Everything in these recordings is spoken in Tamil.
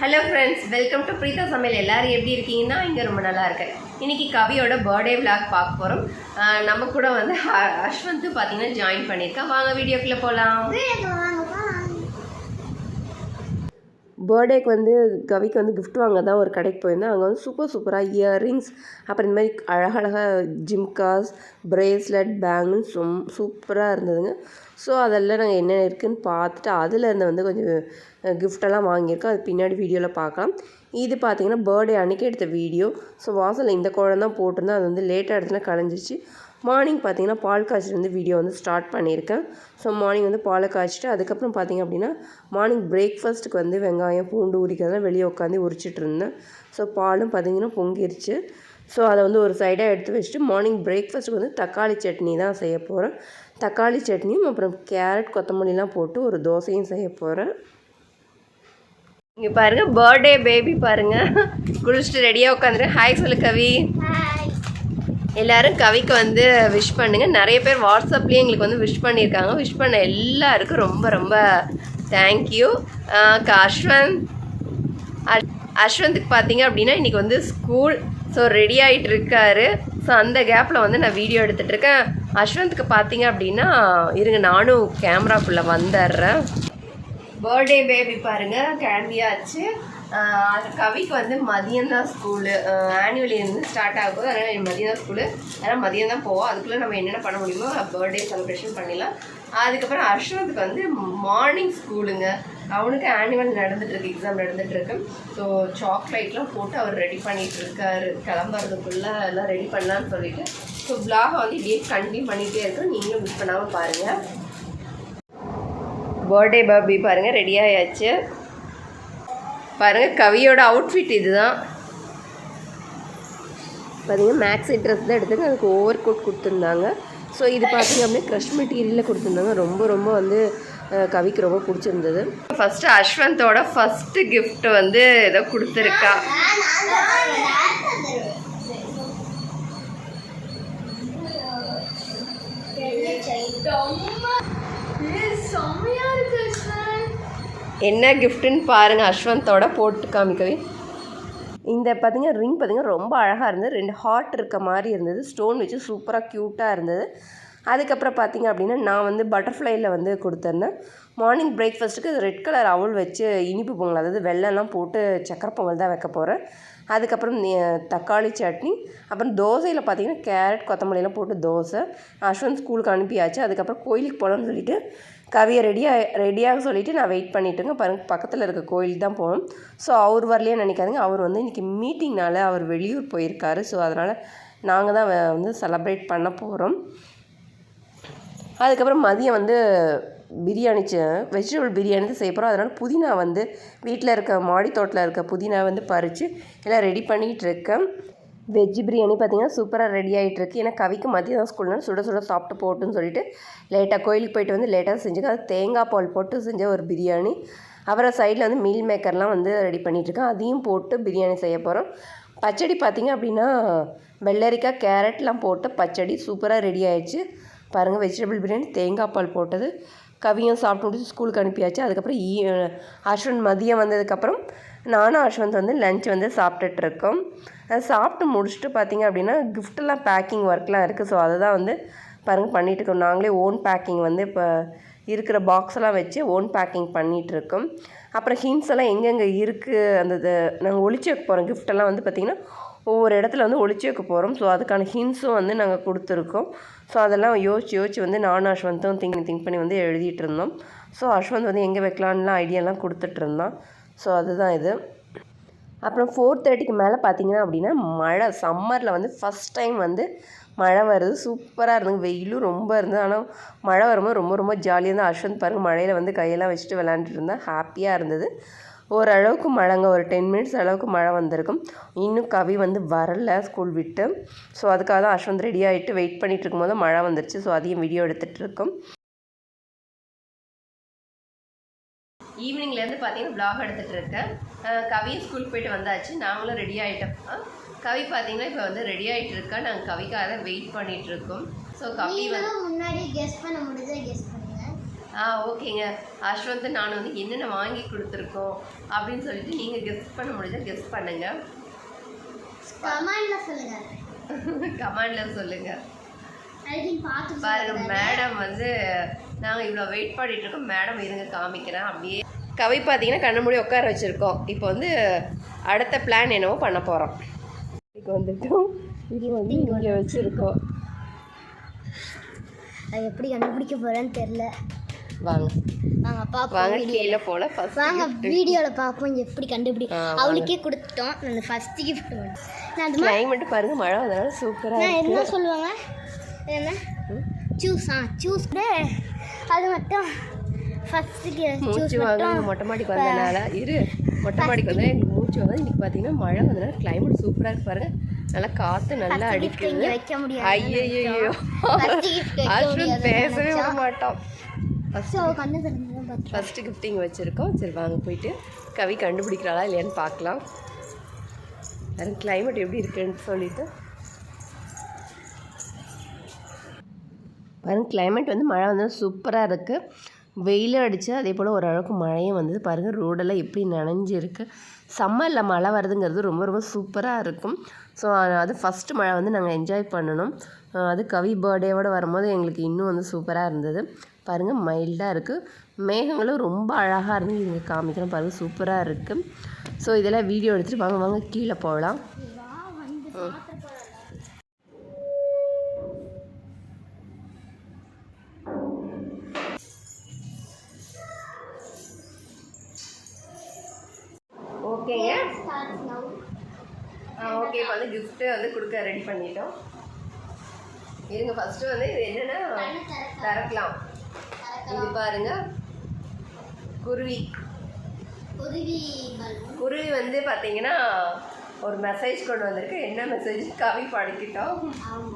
Hello friends welcome to Preetha சமையல் எல்லோரும் எப்படி இருக்கீங்கன்னா இங்கே ரொம்ப நல்லா இருக்கேன். இன்னைக்கு கவியோட பர்த்டே விளாக் பார்க்க போகிறோம் நம்ம கூட வந்து அஷ்வந்த் அஸ்வந்த் பார்த்தீங்கன்னா ஜாயின் பண்ணியிருக்கேன் வாங்க வீடியோக்குள்ளே போகலாம் பர்த்டேக்கு வந்து கவிக்கு வந்து கிஃப்ட் வாங்க தான் ஒரு கடைக்கு போயிருந்தேன். அங்கே வந்து சூப்பர் சூப்பராக இயரிங்ஸ் அப்புறம் இந்த மாதிரி அழகழகாக ஜிம்காஸ் பிரேஸ்லெட் பேங்கிள் சும் சூப்பராக இருந்ததுங்க. ஸோ அதெல்லாம் நாங்கள் என்னென்ன இருக்குதுன்னு பார்த்துட்டு அதில் இருந்து வந்து கொஞ்சம் கிஃப்டெல்லாம் வாங்கியிருக்கோம். அது பின்னாடி வீடியோவில் பார்க்கலாம். இது பார்த்தீங்கன்னா பர்த்டே அன்றைக்கி எடுத்த வீடியோ. ஸோ வாசலில் இந்த குழந்தை தான் போட்டிருந்தேன் அது வந்து லேட்டாக இடத்துல கலைஞ்சிச்சு மார்னிங் பார்த்தீங்கன்னா பால் காய்ச்சிட்டு வந்து வீடியோ வந்து ஸ்டார்ட் பண்ணியிருக்கேன். ஸோ மார்னிங் வந்து பாலை காய்ச்சிட்டு அதுக்கப்புறம் பார்த்தீங்க அப்படின்னா மார்னிங் பிரேக்ஃபாஸ்ட்டுக்கு வந்து வெங்காயம் பூண்டு உரிக்கிறதெல்லாம் வெளியே உட்காந்து உரிச்சிட்டு இருந்தேன். ஸோ பாலும் பார்த்தீங்கன்னா பொங்கிருச்சு. ஸோ அதை வந்து ஒரு சைடாக எடுத்து வச்சுட்டு மார்னிங் பிரேக்ஃபாஸ்ட்டுக்கு வந்து தக்காளி சட்னி தான் செய்ய போகிறேன் தக்காளி சட்னியும் அப்புறம் கேரட் கொத்தமல்லிலாம் போட்டு ஒரு தோசையும் செய்ய போகிறேன் இங்கே பாருங்க பர்த்டே பேபி பாருங்க. குளிச்சுட்டு ரெடியாக உட்காந்துரு. ஹாய் சொல்லு கவி. எல்லாரும் கவிக்கு வந்து விஷ் பண்ணுங்க. நிறைய பேர் வாட்ஸ்அப்லேயும் எங்களுக்கு வந்து விஷ் பண்ணியிருக்காங்க. விஷ் பண்ண எல்லாருக்கும் ரொம்ப ரொம்ப தேங்க்யூ அஸ்வந்த் அ- அஸ்வந்த்க்கு பார்த்தீங்க அப்படின்னா இன்றைக்கி வந்து ஸ்கூல் ஸோ ரெடி ஆகிட்டு இருக்காரு. ஸோ அந்த கேப்பில் வந்து நான் வீடியோ எடுத்துகிட்டு இருக்கேன். அஸ்வந்த்க்கு பார்த்தீங்க அப்படின்னா இருங்க நானும் கேமராக்குள்ளே வந்துடுறேன் பர்த்டே பேபி பாருங்க கிளம்பியாச்சு. ஆஹ் அது கவிக்கு வந்து மதியம் தான் ஸ்கூலு ஆனுவல் இருந்து ஸ்டார்ட் ஆகும் அதனால் மதியம் ஸ்கூலு அதனால் மதியம் தான் போவோம். அதுக்குள்ளே நம்ம என்னென்ன பண்ண முடியுமோ பர்த்டே செலிப்ரேஷன் பண்ணிடலாம். அதுக்கப்புறம் அஸ்வத்துக்கு வந்து மார்னிங் ஸ்கூலுங்க அவனுக்கு ஆனுவல் நடந்துட்டுருக்கு எக்ஸாம் நடந்துகிட்ருக்கு ஸோ சாக்லேட்லாம் போட்டு அவர் ரெடி பண்ணிகிட்டு இருக்காரு. கிளம்புறதுக்குள்ளே எல்லாம் ரெடி பண்ணலான்னு சொல்லிட்டு. ஸோ பிளாகை வந்து இப்படியே கண்டினியூ பண்ணிகிட்டே இருக்கோம். நீங்களும் மிஸ் பண்ணாமல் பாருங்கள் பர்த்டே பாபி பாருங்கள் ரெடி ஆயாச்சு. பாருங்கள் கவியோட அவுட்ஃபிட் இதுதான். பாருங்கள் மேக்ஸி ட்ரெஸ் தான் எடுத்துங்க அதுக்கு ஓவர் கோட் கொடுத்துருந்தாங்க. ஸோ இது பார்த்தீங்க அப்படின்னா க்ரஷ் மெட்டீரியலில் கொடுத்துருந்தாங்க. ரொம்ப ரொம்ப வந்து கவிக்கு ரொம்ப பிடிச்சிருந்தது. ஃபஸ்ட்டு அஸ்வந்தோட ஃபஸ்ட்டு கிஃப்ட் வந்து ஏதோ கொடுத்துருக்கா. என்ன கிஃப்ட்டுன்னு பாருங்கள் அஸ்வந்தோட போட்டு காமிக்கவே. இந்த பார்த்தீங்கன்னா ரிங் பார்த்தீங்கன்னா ரொம்ப அழகாக இருந்தது. ரெண்டு ஹார்ட் இருக்க மாதிரி இருந்தது. ஸ்டோன் வச்சு சூப்பராக க்யூட்டாக இருந்தது. அதுக்கப்புறம் பார்த்தீங்க அப்படின்னா நான் வந்து பட்டர்ஃப்ளைல வந்து கொடுத்துருந்தேன். மார்னிங் பிரேக்ஃபாஸ்ட்டுக்கு ரெட் கலர் அவல் வச்சு இனிப்பு பொங்கல் அதாவது வெள்ளம்லாம் போட்டு சக்கரை பொங்கல் தான் வைக்க போகிறேன் அதுக்கப்புறம் தக்காளி சட்னி. அப்புறம் தோசையில் பார்த்தீங்கன்னா கேரட் கொத்தமல்லியெல்லாம் போட்டு தோசை. அஸ்வந்த் ஸ்கூலுக்கு அனுப்பியாச்சு. அதுக்கப்புறம் கோயிலுக்கு போகலான்னு சொல்லிட்டு கவியை ரெடியாக ரெடியாக சொல்லிவிட்டு நான் வெயிட் பண்ணிட்டுங்க. பாருங்க பக்கத்தில் இருக்க கோயிலுக்கு தான் போகணும் ஸோ அவர் வரலையே நினைக்காதுங்க. அவர் வந்து இன்றைக்கி மீட்டிங்னால அவர் வெளியூர் போயிருக்காரு. ஸோ அதனால் நாங்கள் தான் வந்து செலப்ரேட் பண்ண போகிறோம் அதுக்கப்புறம் மதியம் வந்து பிரியாணி வெஜிடபிள் பிரியாணி தான் செய்ய போகிறோம் அதனால் புதினா வந்து வீட்டில் இருக்க மாடி தோட்டத்தில் இருக்க புதினா வந்து பறித்து எல்லாம் ரெடி பண்ணிகிட்டு இருக்கேன். வெஜ் பிரியாணி பார்த்தீங்கன்னா சூப்பராக ரெடி ஆகிட்டு இருக்கு ஏன்னா கவிக்கு மதியம் தான் ஸ்கூல்னால் சுட சுட சாப்பிட்டு போட்டுன்னு சொல்லிட்டு லேட்டாக கோயிலுக்கு போயிட்டு வந்து லேட்டாக செஞ்சுக்க. அது தேங்காய் பால் போட்டு செஞ்ச ஒரு பிரியாணி. அப்புறம் சைடில் வந்து மீல் மேக்கர்லாம் வந்து ரெடி பண்ணிகிட்ருக்கேன் அதையும் போட்டு பிரியாணி செய்ய போகிறோம் பச்சடி பார்த்திங்க அப்படின்னா வெள்ளரிக்காய் கேரட்லாம் போட்டு பச்சடி சூப்பராக ரெடி ஆயிடுச்சு. பாருங்கள் வெஜிடபிள் பிரியாணி தேங்காய் பால் போட்டது. கவியும் சாப்பிட்டு முடிச்சு ஸ்கூலுக்கு அனுப்பியாச்சு. அதுக்கப்புறம் ஈ அஸ்வந்த் மதியம் வந்ததுக்கப்புறம் நானும் அஸ்வந்த் வந்து லஞ்ச் வந்து சாப்பிட்டுட்ருக்கோம் அதை சாப்பிட்டு முடிச்சுட்டு பார்த்தீங்க அப்படின்னா கிஃப்ட்டெல்லாம் பேக்கிங் ஒர்க்லாம் இருக்குது. ஸோ அதை தான் வந்து பாருங்கள் பண்ணிகிட்டு இருக்கோம். நாங்களே ஓன் பேக்கிங் வந்து இப்போ இருக்கிற பாக்ஸ் எல்லாம் வச்சு ஓன் பேக்கிங் பண்ணிகிட்ருக்கோம் அப்புறம் ஹின்ஸ் எல்லாம் எங்கெங்கே இருக்குது? அந்த நாங்கள் ஒழிச்சு வைக்க போகிறோம். கிஃப்டெல்லாம் வந்து பார்த்திங்கன்னா ஒவ்வொரு இடத்துல வந்து ஒழிச்சு வைக்க போகிறோம். ஸோ அதுக்கான ஹின்ஸும் வந்து நாங்கள் கொடுத்துருக்கோம். ஸோ அதெல்லாம் யோசிச்சு யோசிச்சு வந்து நானும் அஸ்வந்தும் திங்க் திங்க் பண்ணி வந்து எழுதிட்டு இருந்தோம். ஸோ அஸ்வந்த் வந்து எங்கே வைக்கலான்லாம் ஐடியாலாம் கொடுத்துட்ருந்தான் ஸோ அதுதான் இது. அப்புறம் ஃபோர் தேர்ட்டிக்கு மேலே பார்த்தீங்கன்னா அப்படின்னா மழை சம்மரில் வந்து ஃபஸ்ட் டைம் வந்து மழை வருது. சூப்பராக இருந்தது. வெயிலும் ரொம்ப இருந்தது. ஆனால் மழை வரும்போது ரொம்ப ரொம்ப ஜாலியாக இருந்தது. அஸ்வந்த் பாருங்கள் மழையில் வந்து கையெல்லாம் வச்சுட்டு விளாண்டுட்டு இருந்தா ஹாப்பியாக இருந்தது. ஓரளவுக்கு மழைங்க ஒரு டென் மினிட்ஸ் அளவுக்கு மழை வந்திருக்கும். இன்னும் கவி வந்து வரல ஸ்கூல் விட்டு. ஸோ அதுக்காக தான் அஸ்வந்த் ரெடி ஆகிட்டு வெயிட் பண்ணிகிட்டு இருக்கும்போது மழை வந்துருச்சு. ஸோ அதையும் வீடியோ எடுத்துகிட்டு இருக்கோம். ஈவினிங்லேருந்து பார்த்தீங்கன்னா vlog எடுத்துகிட்டு இருக்கேன். கவியும் ஸ்கூலுக்கு போயிட்டு வந்தாச்சு. நாங்களும் ரெடி ஆகிட்டோம் கவி பார்த்தீங்கன்னா இப்போ வந்து ரெடி ஆகிட்டு இருக்கா? நாங்கள் கவிக்காக வெயிட் பண்ணிட்டு இருக்கோம். ஸோ கவி முன்னாடி கெஸ் பண்ண முடிஞ்சா கெஸ் பண்ணுங்க. ஆ ஓகேங்க. அஸ்வந்த் நான் வந்து என்னென்ன வாங்கி கொடுத்துருக்கோம் அப்படின்னு சொல்லிட்டு நீங்கள் கெஸ்ட் பண்ண முடிஞ்சா கெஸ்ட் பண்ணுங்க. கமெண்ட்ல சொல்லுங்க. கமெண்டில் சொல்லுங்கள் பாருங்க. மேடம் வந்து நாங்கள் இவ்வளோ வெயிட் பண்ணிட்டு இருக்கோம். மேடம் இருங்க காமிக்கிறேன். அப்படியே கவி பார்த்தீங்கன்னா கண்ண மூடி உட்கார வச்சுருக்கோம். இப்போ வந்து அடுத்த பிளான் என்னவோ பண்ண போகிறோம் இதுக்கு வந்துட்டோம். இது வந்து இங்கே வச்சுருக்கோம். அது எப்படி கண்டுபிடிக்க போறேன்னு தெரியல. வாங்க. வாங்க பாப்போம் வாங்க. கீழே போல ஃபர்ஸ்ட் வாங்க வீடியோல பாப்போம் எப்படி கண்டுபிடி. அவளுக்கே கொடுத்துட்டோம். அந்த ஃபர்ஸ்ட் கிஃப்ட் நான் அது கிளைமேட் பாருங்க மழை வந்தனால சூப்பராக நான் என்ன சொல்லுவாங்க? என்ன? சூஸ் ஆ? சூஸ் அது மட்டும் மூச்சு வாங்க மொட்டை மாடிக்கு வந்தனால இரு மொட்டை மாடிக்கு வந்தா எனக்கு மூச்சு வாங்க இன்னைக்கு பார்த்தீங்கன்னா மழை வந்தனால கிளைமேட் சூப்பராக இருக்கு பாருங்க. நல்லா காற்று நல்லா அடிக்குது. வைக்க முடியாது ஐயோ அஸ்வின் பேசவே விட. மாட்டோம். ஃபஸ்ட்டு கிஃப்டிங் வச்சுருக்கோம். சரி வாங்க போயிட்டு கவி கண்டுபிடிக்கிறாளா இல்லையான்னு பார்க்கலாம். அது கிளைமேட் எப்படி இருக்குன்னு சொல்லிட்டு. பாருங்க கிளைமேட் வந்து மழை வந்து சூப்பராக இருக்குது வெயிலும் அடிச்சு அதே போல் ஓரளவுக்கு மழையும் வந்தது. பாருங்கள் ரோடெல்லாம் எப்படி நனைஞ்சிருக்கு. சம்மரில் மழை வருதுங்கிறது ரொம்ப ரொம்ப சூப்பராக இருக்கும். ஸோ அது ஃபஸ்ட்டு மழை வந்து நாங்கள் என்ஜாய் பண்ணணும். அது கவி பர்த்டேவோட வரும்போது எங்களுக்கு இன்னும் வந்து சூப்பராக இருந்தது. பாருங்கள் மைல்டாக இருக்குது மேகங்களும் ரொம்ப அழகாக இருந்து இங்கே காமிக்கிறோம் பாருங்கள் சூப்பராக இருக்குது ஸோ இதெல்லாம் வீடியோ எடுத்துகிட்டு வாங்க வாங்க கீழே போகலாம். ஓகே இப்போ வந்து கிஃப்ட்டு வந்து கொடுக்க ரெடி பண்ணிட்டோம். இருங்க ஃபஸ்ட்டு வந்து இது என்னென்னா திறக்கலாம் இது பாருங்க. குருவி. குருவி குருவி வந்து பார்த்தீங்கன்னா ஒரு மெசேஜ் கொண்டு வந்திருக்கு. என்ன message Kavi படிக்கிட்டோம். Kavi.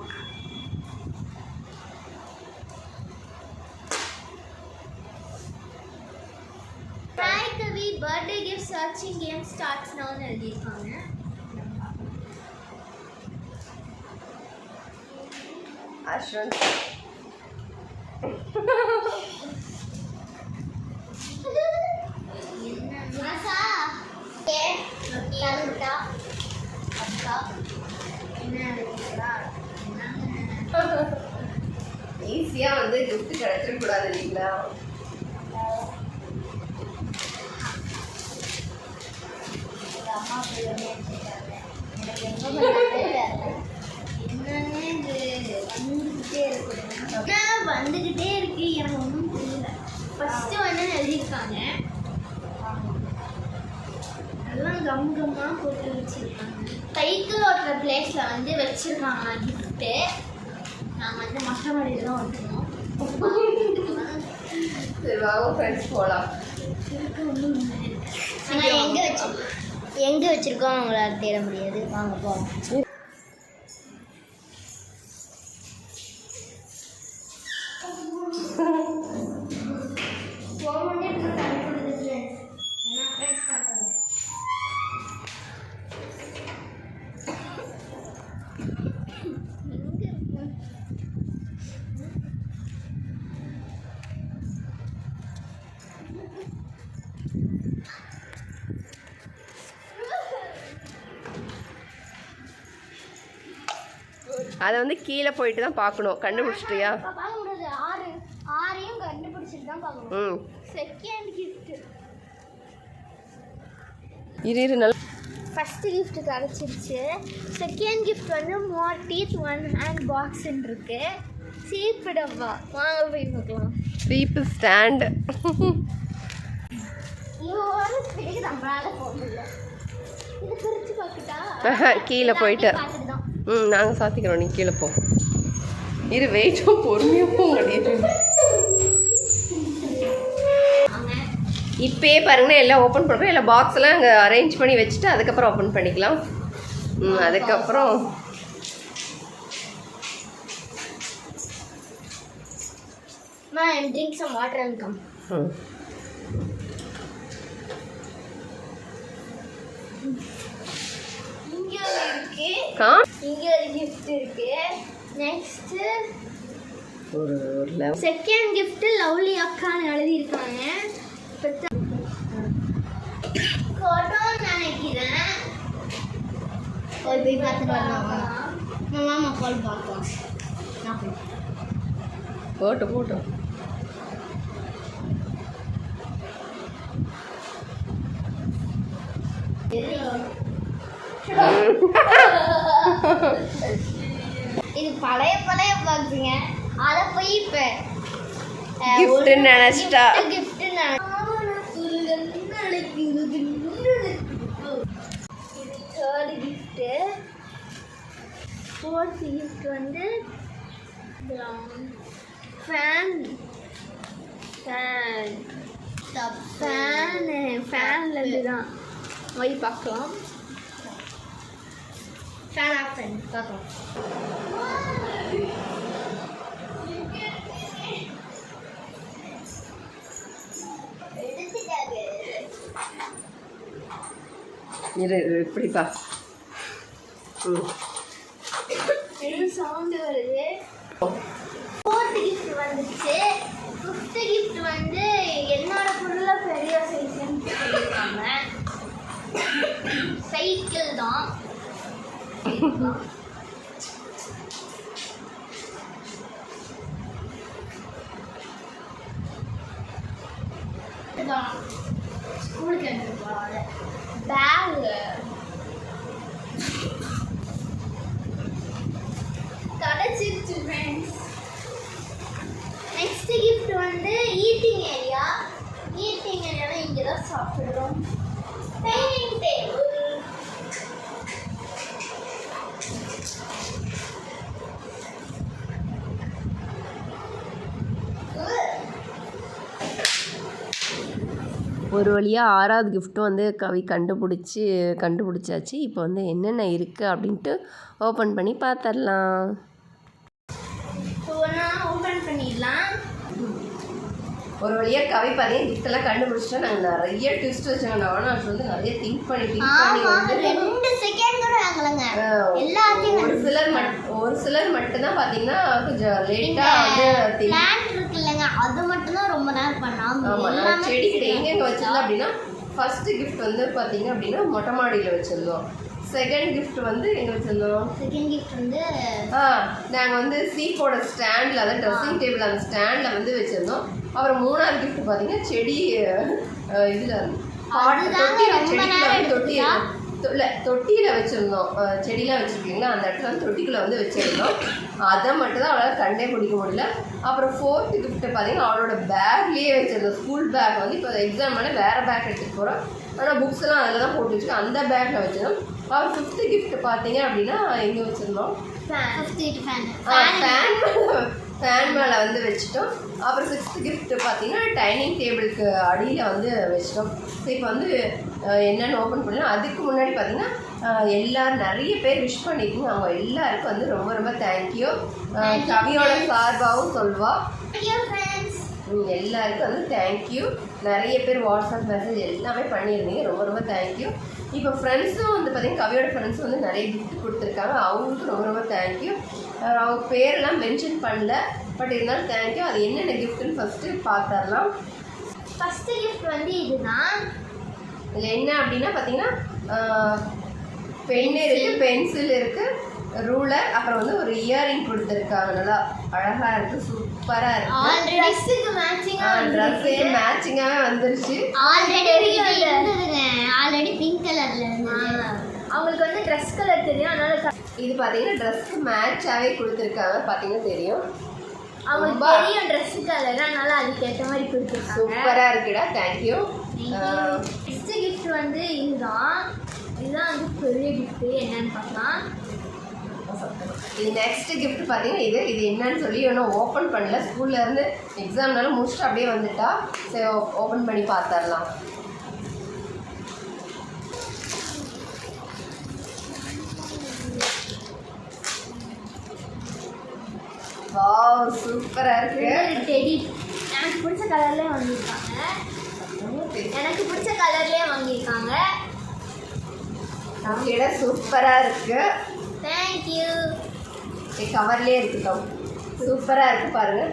Birthday gift searching game starts நான் எழுதியிருக்காங்க. அஸ்வந்த் ஈஸியாக வந்து கிஃப்ட் கிடைச்சிடக்கூடாது இல்லைங்களா? அம்மா எனக்கு எங்க பண்ணாலே என்னன்னே இது வந்துக்கிட்டே இருக்கு என்ன வந்துக்கிட்டே இருக்கு எனக்கு ஒன்றும் புரியல ஃபஸ்ட்டு வந்து எழுதியிருக்காங்க எல்லாம் கம் கம்மாக போட்டு வச்சிருக்காங்க. சைக்கிள் ஓட்டுற பிளேஸில் வந்து வச்சிருக்காங்க கிஃப்ட்டு நாங்கள் வந்து மொட்டை மாடியில் தான் ஓட்டுறோம் சரி வாங்க ஃப்ரெண்ட்ஸ் போகலாம் ஆனால் எங்கே வச்சு எங்கே வச்சுருக்கோம் அவங்களால தேட முடியாது. வாங்க போகலாம் அதை வந்து கீழே போயிட்டு தான் பார்க்கணும் கண்டுபிடிச்சிட்டியா? ஆறையும் கண்டுபிடிச்சிட்டு தான் பார்க்கணும் ம். செகண்ட் கிஃப்ட் இரு இரு நல்லா ஃபஸ்ட்டு gift கிடச்சிருச்சு. செகண்ட் கிஃப்ட் வந்து மோர் டீத் ஒன் ஹேண்ட் பாக்ஸ்ன்னு இருக்கு. சீப்பு டப்பா. வாங்க போய் பார்க்கலாம். சீப்பு ஸ்டாண்டு கீழே போயிட்டு. ம் நாங்கள் சாத்திக்கிறோம். நீ கீழே போ. இரு வெயிட்டும் பொறுமையாக போக முடியுது வாங்க இப்பயே பாருங்கன்னா எல்லாம் ஓப்பன் பண்ணுறோம் எல்லாம் பாக்ஸ் எல்லாம் அங்கே அரேஞ்ச் பண்ணி வச்சுட்டு அதுக்கப்புறம் ஓப்பன் பண்ணிக்கலாம். ம் அதுக்கப்புறம் drink some water and come ம் இங்கே ஒரு இருக்கு. கா? இங்கே ஒரு கிஃப்ட் இருக்கு. நெக்ஸ்ட்டு ஒரு ஒரு லெவல் செகண்ட் gift லவ்லி அக்கான்னு எழுதியிருக்காங்க. ஃபோட்டோன்னு நினைக்கிறேன். போய் பார்த்துட்டு வரலாமா. மாமா கால் நான் போய். போட்டு போட்டோம் இது பழைய பழைய பாக்ஸுங்க அதை போய் இப்போ ன்னு நினைச்சிட்டா. Gift third gift fourth gift வந்து ஃபேன் ஃபேன் ஃபேனு ஃபேன்லேருந்து தான் போய் பார்க்கலாம் ஃபேன் ஆஃப் பண்ணி பார்க்கலாம் இரு இப்படிப்பா ம். சவுண்டு வருது? ஃபோர்த் கிஃப்ட் வந்துச்சு. ஃபிஃப்த் கிஃப்ட் வந்து என்னோட பொருளை பெரிய சைஸ்ன்னு சொல்லியிருக்காங்க. சைக்கிள் தான். ஸ்கூலுக்கு எடுத்துட்டு போகிறாங்க பேகு கிடச்சிருச்சு ஃப்ரெண்ட்ஸ் நெக்ஸ்ட் கிஃப்ட் வந்து ஈட்டிங் ஏரியா ஈட்டிங் ஏரியானா இங்கே தான் சாப்பிடுறோம் டைனிங் டேபிள் ஒரு வழியாக ஆறாவது கிஃப்ட்டும் வந்து கவி கண்டுபிடிச்சி கண்டுபிடிச்சாச்சு. இப்போ வந்து என்னென்ன இருக்குது அப்படின்ட்டு ஓப்பன் பண்ணி பார்த்துடலாம் ஓப்பன் பண்ணிடலாம். ஒரு வழியாக கவி பார்த்தீங்கன்னா கிஃப்டெல்லாம் கண்டுபிடிச்சிட்டா நாங்கள் நிறைய ட்விஸ்ட் வச்சாங்க நான் வந்து நிறைய திங்க் பண்ணி திங்க் பண்ணி வந்து ரெண்டு செகண்ட் கூட ஆகலைங்க. எல்லாத்தையும் ஒரு சிலர் மட் ஒரு சிலர் மட்டும்தான் பார்த்தீங்கன்னா கொஞ்சம் லேட்டாக வந்து இருக்கு இல்லைங்க அது மட்டும் தான் ரொம்ப நேரம் பண்ணாம ஆமாம் நான் செடி கிட்ட எங்கெங்கே வச்சிருந்தோம் அப்படின்னா ஃபர்ஸ்ட் கிஃப்ட் வந்து பார்த்தீங்க அப்படின்னா மொட்டை மாடியில் வச்சுருந்தோம். செகண்ட் கிஃப்ட் வந்து எங்கே வச்சுருந்தோம்? செகண்ட் கிஃப்ட் வந்து ஆ நாங்கள் வந்து சீப்போட ஸ்டாண்டில் அதாவது ட்ரெஸ்ஸிங் டேபிள் அந்த ஸ்டாண்டில் வந்து வச்சுருந்தோம். அப்புறம் மூணாவது கிஃப்ட் பார்த்தீங்கன்னா செடி இதில் தொட்டியில் வந்து தொட்டி இல்லை தொட்டியில் வச்சுருந்தோம். செடியெலாம் வச்சுருக்கீங்களா? அந்த இடத்துல வந்து தொட்டிக்குள்ளே வந்து வச்சுருந்தோம். அதை மட்டும் தான் அவளால் கண்டே பிடிக்க முடியல. அப்புறம் ஃபோர்த்து கிஃப்ட்டு பார்த்தீங்கன்னா அவளோட பேக்லேயே வச்சுருந்தோம். ஸ்கூல் பேக் வந்து இப்போ எக்ஸாம் பண்ண வேறு பேக் எடுத்துகிட்டு போகிறோம் ஆனால் புக்ஸ் எல்லாம் அதில் தான் போட்டு வச்சுருக்கோம். அந்த பேக்கில் வச்சுருந்தோம். அப்புறம் ஃபிஃப்த்து கிஃப்ட் பார்த்தீங்க அப்படின்னா எங்கே வச்சுருந்தோம்? ஃபேன் ஃபேன் ஃபேன் மேலே வந்து வச்சுட்டோம். அப்புறம் சிக்ஸ்த் கிஃப்ட் பார்த்தீங்கன்னா டைனிங் டேபிளுக்கு அடியில் வந்து வச்சிட்டோம். ஸோ இப்போ வந்து என்னென்னு ஓப்பன் பண்ணலாம். அதுக்கு முன்னாடி பார்த்தீங்கன்னா எல்லாரும் நிறைய பேர் விஷ் பண்ணியிருக்கீங்க. அவங்க எல்லாருக்கும் வந்து ரொம்ப ரொம்ப தேங்க்யூ கவியோட சார்பாகவும் சொல்வா. எல்லாருக்கும் வந்து தேங்க்யூ நிறைய பேர் வாட்ஸ்அப் மெசேஜ் எல்லாமே பண்ணியிருந்தீங்க. ரொம்ப ரொம்ப தேங்க்யூ இப்போ ஃப்ரெண்ட்ஸும் வந்து பார்த்தீங்கன்னா கவியோட ஃப்ரெண்ட்ஸும் வந்து நிறைய கிஃப்ட் கொடுத்துருக்காங்க. அவங்களுக்கும் ரொம்ப ரொம்ப தேங்க்யூ அவங்க பேரெல்லாம் மென்ஷன் பண்ணல. பட் இருந்தாலும் தேங்க்யூ அது என்னென்ன கிஃப்ட்டுன்னு ஃபஸ்ட்டு பார்த்துடலாம். ஃபர்ஸ்ட் கிஃப்ட் வந்து இதுதான். இதில் என்ன அப்படின்னா பார்த்தீங்கன்னா பென் இருக்குது பென்சில் இருக்குது ரூலர் அப்புறம் வந்து ஒரு இயரிங் கொடுத்துருக்காங்க. நல்லா அழகாக இருக்குது சூப்பராக இருக்குது ஆல்ரெடி ட்ரெஸ்ஸுக்கு மேட்சிங்கா ட்ரெஸ்ஸுக்கு மேட்சிங்காகவே வந்துருச்சு. ஆல்ரெடி இருந்ததுங்க ஆல்ரெடி பிங்க் கலர்ல அவங்களுக்கு வந்து ட்ரெஸ் கலர் தெரியும். அதனால இது பார்த்தீங்கன்னா ட்ரெஸ்க்கு மேட்சாகவே கொடுத்துருக்காங்க. பார்த்தீங்கன்னா தெரியும். அவங்களுக்கு தெரியும் ட்ரெஸ் கலர் அதனால அதுக்கு ஏற்ற மாதிரி கொடுத்துருக்காங்க. சூப்பராக இருக்குடா. தேங்க்யூ நெக்ஸ்ட் கிஃப்ட் வந்து இதுதான். இதுதான் வந்து பெரிய கிஃப்ட் என்னன்னு பார்க்கலாம். இது நெக்ஸ்ட் கிஃப்ட் பார்த்தீங்கன்னா இது. இது என்னன்னு சொல்லி இன்னும் ஓப்பன் பண்ணல. ஸ்கூல்ல இருந்து எக்ஸாம்னால முடிச்சுட்டு அப்படியே வந்துட்டா. சரி ஓப்பன் பண்ணி பார்த்துடலாம். வாவ் சூப்பராக இருக்கு. டெடி எனக்கு பிடிச்ச கலர்லேயே வாங்கியிருக்காங்க. எனக்கு பிடிச்ச கலர்லேயே வாங்கியிருக்காங்க. நம்மளோட சூப்பராக இருக்கு. தேங்க்யூ கவர்லேயே இருக்கட்டும் சூப்பராக இருக்கு பாருங்க.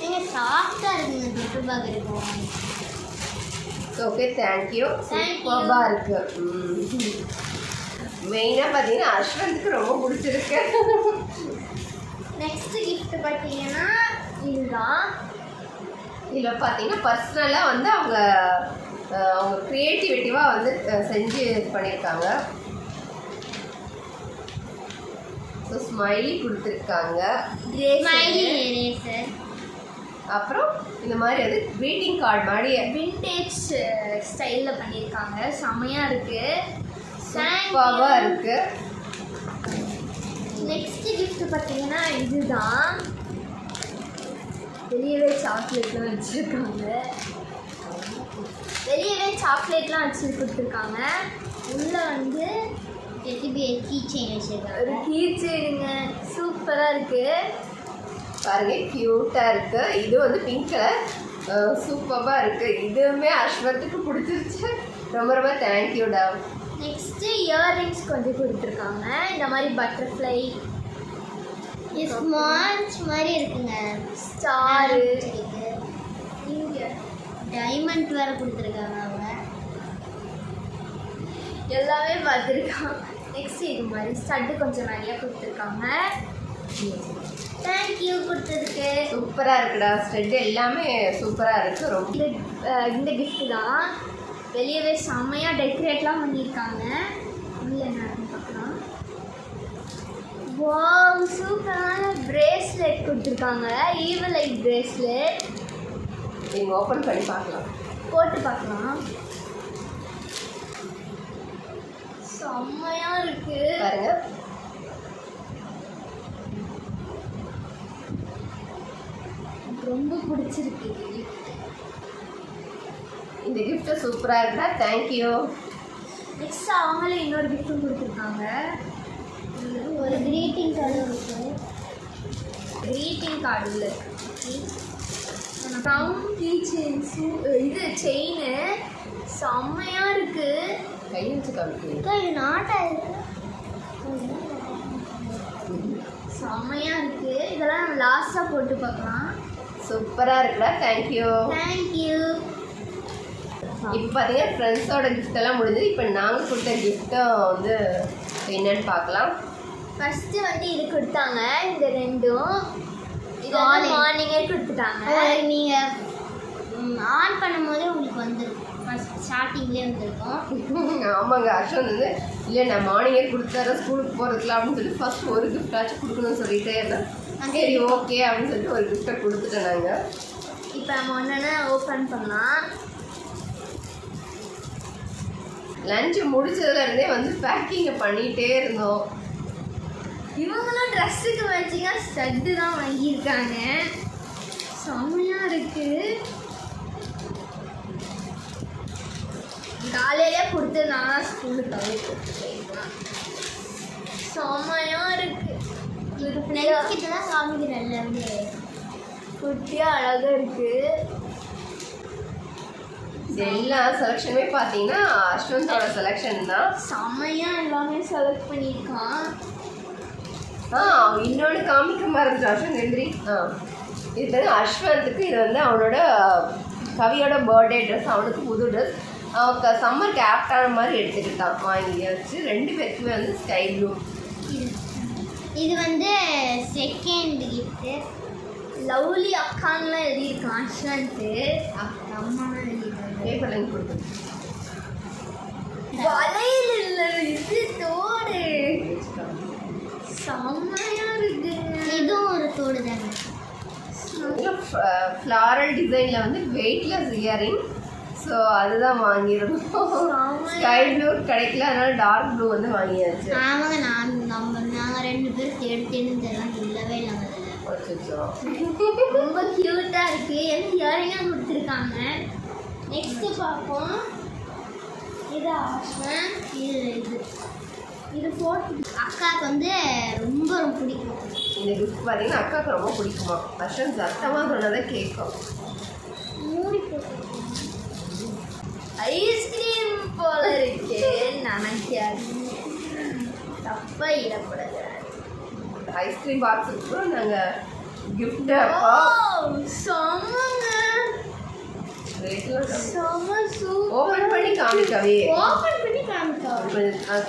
நீங்க சாஃப்டா இருக்குங்க தொட்டு பார்க்குறதுக்கும் ஓகே தேங்க்யூ. சூப்பராக இருக்கு. மெயினாக பார்த்தீங்கன்னா அஸ்வந்த்க்கு ரொம்ப பிடிச்சிருக்கு. நெக்ஸ்ட் gift பார்த்தீங்கன்னா இதுதான் இதில் பார்த்தீங்கன்னா பர்சனலாக வந்து அவங்க அவங்க க்ரியேட்டிவிட்டிவாக வந்து செஞ்சு இது பண்ணியிருக்காங்க ஸோ ஸ்மைலி கொடுத்துருக்காங்க. அப்புறம் இந்த மாதிரி அது greeting கார்டு மாதிரி விண்டேஜ் ஸ்டைலில் பண்ணியிருக்காங்க செமையாக இருக்கு. சூப்பராக இருக்கு. நெக்ஸ்ட் gift பார்த்தீங்கன்னா இதுதான். வெளியவே சாக்லேட்லாம் வச்சுருக்காங்க. வெளியவே சாக்லேட்லாம் வச்சு கொடுத்துருக்காங்க. உள்ளே வந்து எதுபி கீ செயின் வச்சுருக்காங்க. ஒரு கீ செயினுங்க சூப்பராக இருக்குது பாருங்க க்யூட்டாக இருக்கு. இது வந்து பிங்க் கலர் சூப்பராக இருக்கு. இதுவுமே அஸ்வத்துக்கு பிடிச்சிருச்சு. ரொம்ப ரொம்ப தேங்க்யூடா நெக்ஸ்ட்டு இயர்ரிங்ஸ் கொஞ்சம் கொடுத்துருக்காங்க. இந்த மாதிரி பட்டர்ஃப்ளை ஸ்மால்ஸ் மாதிரி இருக்குங்க. ஸ்டாரு இங்கே டைமண்ட் வேறு கொடுத்துருக்காங்க அவங்க. எல்லாமே பார்த்துருக்காங்க நெக்ஸ்ட் இது மாதிரி ஸ்டட்டு கொஞ்சம் நிறையா கொடுத்துருக்காங்க. தேங்க்யூ கொடுத்ததுக்கு. சூப்பராக இருக்குடா. ஸ்டெட் எல்லாமே சூப்பராக இருக்கு. ரொம்ப இந்த gift தான். வெளியவே செம்மையாக டெக்கரேட்லாம் பண்ணியிருக்காங்க. உள்ள பார்க்கலாம். வாவ் சூப்பரான பிரேஸ்லெட் கொடுத்துருக்காங்க. ஈவல் லைட் பிரேஸ்லெட் நீங்கள் ஓப்பன் பண்ணி பார்க்கலாம். போட்டு பார்க்கலாம். செம்மையா இருக்கு. பாருங்க. ரொம்ப பிடிச்சிருக்கு. இந்த gift சூப்பராக இருக்குடா தேங்க்யூ நெக்ஸ்ட் அவங்களே இன்னொரு கிஃப்ட்டும் கொடுத்துருக்காங்க. ஒரு கிரீட்டிங் கார்டு இருக்கு. கிரீட்டிங் கார்டு உள்ள. க்ரௌன் கீ செயின் இது செயின் செம்மையாக இருக்கு. கை வச்சு காமிக்கிறீங்க. இது நாட்டா இருக்கு? செம்மையாக இருக்கு. இதெல்லாம் நம்ம லாஸ்ட்டாக போட்டு பார்க்கலாம். சூப்பராக இருக்குடா தேங்க்யூ தேங்க்யூ இப்போ பார்த்தீங்கன்னா ஃப்ரெண்ட்ஸோட எல்லாம் முடிஞ்சது. இப்போ நாங்கள் கொடுத்த கிஃப்ட்டும் வந்து என்னன்னு பார்க்கலாம் ஃபஸ்ட்டு வந்து இது கொடுத்தாங்க. இந்த ரெண்டும். இது மார்னிங்கே கொடுத்துட்டாங்க. நீங்கள் ஆன் பண்ணும்போது உங்களுக்கு வந்துடும் ஃபஸ்ட் ஸ்டார்டிங்லேயே வந்திருக்கும். ஆமாங்க அஸ்வந்த் வந்து இல்லை நான் மார்னிங்கே கொடுத்தாரு ஸ்கூலுக்கு போகிறதுக்குலாம் அப்படின்னு சொல்லி ஃபர்ஸ்ட் ஒரு கிஃப்டாச்சும் கொடுக்கணும்னு சொல்லிட்டே இருந்தேன் சரி ஓகே அப்படின்னு சொல்லிட்டு ஒரு கிஃப்ட்டை கொடுத்துட்டேன் நாங்கள் இப்போ நம்ம ஒன்று ஓப்பன் பண்ணலாம். லஞ்சு முடிச்சதுல இருந்தே வந்து பேக்கிங்கை பண்ணிகிட்டே இருந்தோம். இவங்களும் ட்ரெஸ்ஸுக்கு மேட்சிங்காக ஸ்டட்டு தான் வாங்கியிருக்காங்க. செம்மையாக இருக்கு. காலையிலே கொடுத்துருந்தாங்க ஸ்கூலுக்கு போயிருக்கலாம் செம்மையாக இருக்கு. கிட்ட தான் காமிக்கிறேன்ல வந்து குட்டியாக அழகாக இருக்கு. இது எல்லா செலெக்ஷனுமே பார்த்தீங்கன்னா அஸ்வந்தோட செலெக்ஷன் தான். செம்மையாக எல்லாமே செலக்ட் பண்ணியிருக்கான். ஆ இன்னொன்று காமிக்க மறந்துட்டு அஸ்வந்த் எந்திரி ஆ இது வந்து அஸ்வந்த்துக்கு இது வந்து அவனோட கவியோட பர்த்டே ட்ரெஸ் அவனுக்கு புது ட்ரெஸ் அவன் சம்மருக்கு ஆப்டான மாதிரி எடுத்துக்கிட்டான். வாங்கி வச்சு ரெண்டு பேருக்குமே வந்து ஸ்கை ப்ளூ இது வந்து செகண்ட் கிஃப்ட்டு லவ்லி அக்கான்லாம் எழுதியிருக்கான் அம்மாலாம் எழுதியிருக்காங்க பேப்பர் கொடுத்து இல்லை இது தோடு. செம்மையா இருக்கு. இதுவும் ஒரு தோடு தானே? ஃப்ளாரல் டிசைனில் வந்து வெயிட்லெஸ் இயரிங் ஸோ அதுதான் வாங்கியிருந்தோம். ஸ்கை ப்ளூ கிடைக்கல அதனால டார்க் ப்ளூ வந்து வாங்கியாச்சு. ஆமாங்க நான் நம்ம நாங்கள் ரெண்டு பேரும் தேடி தேடி இதெல்லாம் இல்லவே அச்சச்சோ. ரொம்ப க்யூட்டாக இருக்கு. எனக்கு இயரிங்காக கொடுத்துருக்காங்க? நெக்ஸ்ட் பார்ப்போம். இது ஆஷன் இது இது. இது ஃபோட்டோ அக்காவுக்கு வந்து ரொம்ப ரொம்ப பிடிக்கும். இந்த கிஃப்ட் பார்த்தீங்கன்னா அக்காவுக்கு ரொம்ப பிடிக்குமா? அஸ்வந்த் சத்தமாக சொன்னதை கேட்கும். மூடி போட்டு ஐஸ்கிரீம் போல இருக்கு. நினைக்காது தப்பா இடப்படாது ஐஸ்கிரீம் பாக்ஸுக்கு நாங்கள் கிஃப்ட் செம்மங்க. ஓப்பன் பண்ணி காமிக்கவே ஓபன் பண்ணி காமிக்கா.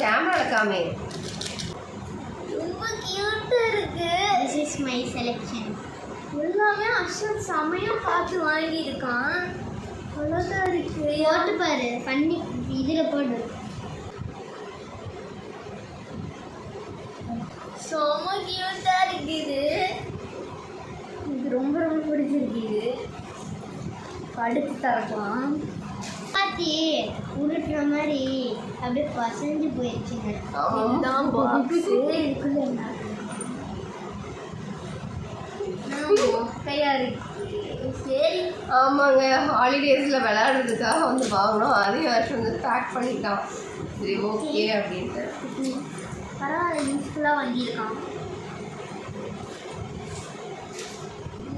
கேமரால காமி. ரொம்ப கியூட்டா இருக்கு. திஸ் இஸ் மை செலெக்ஷன் எல்லாமே அஷன் செமையா பார்த்து வாங்கியிருக்கான். அவ்வளோதான் இருக்கு. போட்டு பாரு. பண்ணி இதில் போடு. செம கியூட்டா இருக்குது இது ரொம்ப ரொம்ப பிடிச்சிருக்கு இது. அடுத்து திறக்கலாம் பாத்தி உருட்டுற மாதிரி அப்படியே பசஞ்சு போயிடுச்சுங்க மொக்கையா இருக்கு சரி. ஆமாங்க ஹாலிடேஸில் விளையாடுறதுக்காக வந்து வாங்கினோம். அதே வருஷம் வந்து பேக் பண்ணிட்டான் சரி ஓகே அப்படின்ட்டு. பரவாயில்ல யூஸ்ஃபுல்லாக வாங்கியிருக்கான்.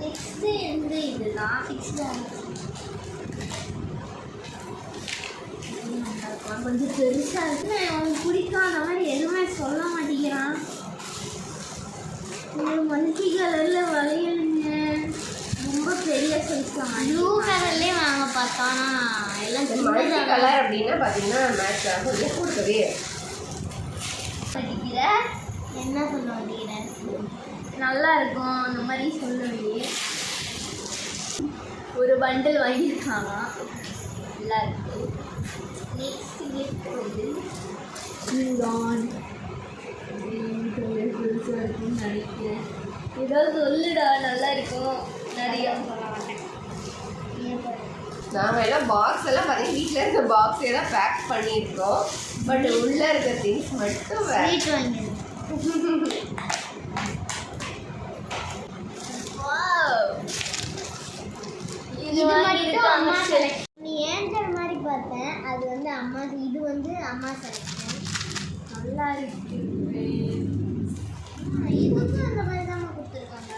நெக்ஸ்ட்டு எந்த இதுதான். சிக்ஸ்த் கொஞ்சம் பெருசாக இருக்கு. அவனுக்கு பிடிக்காத மாதிரி எதுவுமே சொல்ல மாட்டேங்கிறான். ஒரு மல்டி கலரில் வளையலுங்க. ரொம்ப பெரிய சைஸ் ப்ளூ கலர்லேயே வாங்க பார்த்தானா. எல்லாம் மல்டி கலர் அப்படின்னா பார்த்தீங்கன்னா மேட்ச் ஆகும். கொடுக்கவே. படிக்கிற என்ன சொல்ல மாட்டேங்கிற? நல்லா இருக்கும். அந்த மாதிரி சொல்லுவே. ஒரு பண்டில் வாங்கியிருக்காங்க. நல்லா இருக்கு. பெருசாக இருக்கும்னு நினைக்கிறேன் ஏதாவது சொல்லுடா நல்லா இருக்கும். நிறைய. நாங்கள் எல்லாம் பாக்ஸ் எல்லாம் பார்த்தீங்கன்னா வீட்டில் இருக்க பாக்ஸே தான் பேக் பண்ணியிருக்கோம். பட் உள்ளே இருக்க திங்ஸ் மட்டும் ஸ்வீட் வாங்கிடு. இது மாதிரி பார்த்தேன். அது வந்து அம்மா இது வந்து அம்மா செலக்ஷன் நல்லா இருக்கு. இதுக்கும் அந்த மாதிரி தான் கொடுத்துருக்காங்க.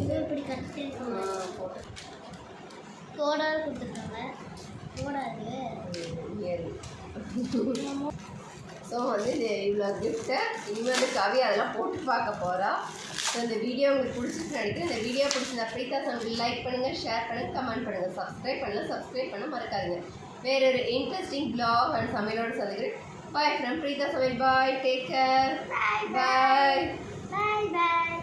இது இப்படி கட்டிருக்காங்க தோடாக கொடுத்துருக்காங்க. தோடாது. ஸோ வந்து இது இவ்வளோ கிஃப்ட்டை இனிமேல் வந்து கவி அதெல்லாம் போட்டு பார்க்க போகிறா ஸோ இந்த வீடியோ உங்களுக்கு பிடிச்சிருக்கு நினைக்கிறேன். இந்த வீடியோ பிடிச்சிருந்தா பிரீதா சமையல் லைக் பண்ணுங்கள் ஷேர் பண்ணுங்கள் கமெண்ட் பண்ணுங்கள் சப்ஸ்கிரைப் பண்ணல சப்ஸ்கிரைப் பண்ண மறக்காதுங்க. வேற ஒரு இன்ட்ரெஸ்டிங் பிளாக் அண்ட் சமையலோட சந்திக்கிறேன் பாய் ஃப்ரம் பிரீதா சமையல். பாய் டேக் கேர் பாய் பாய் பாய்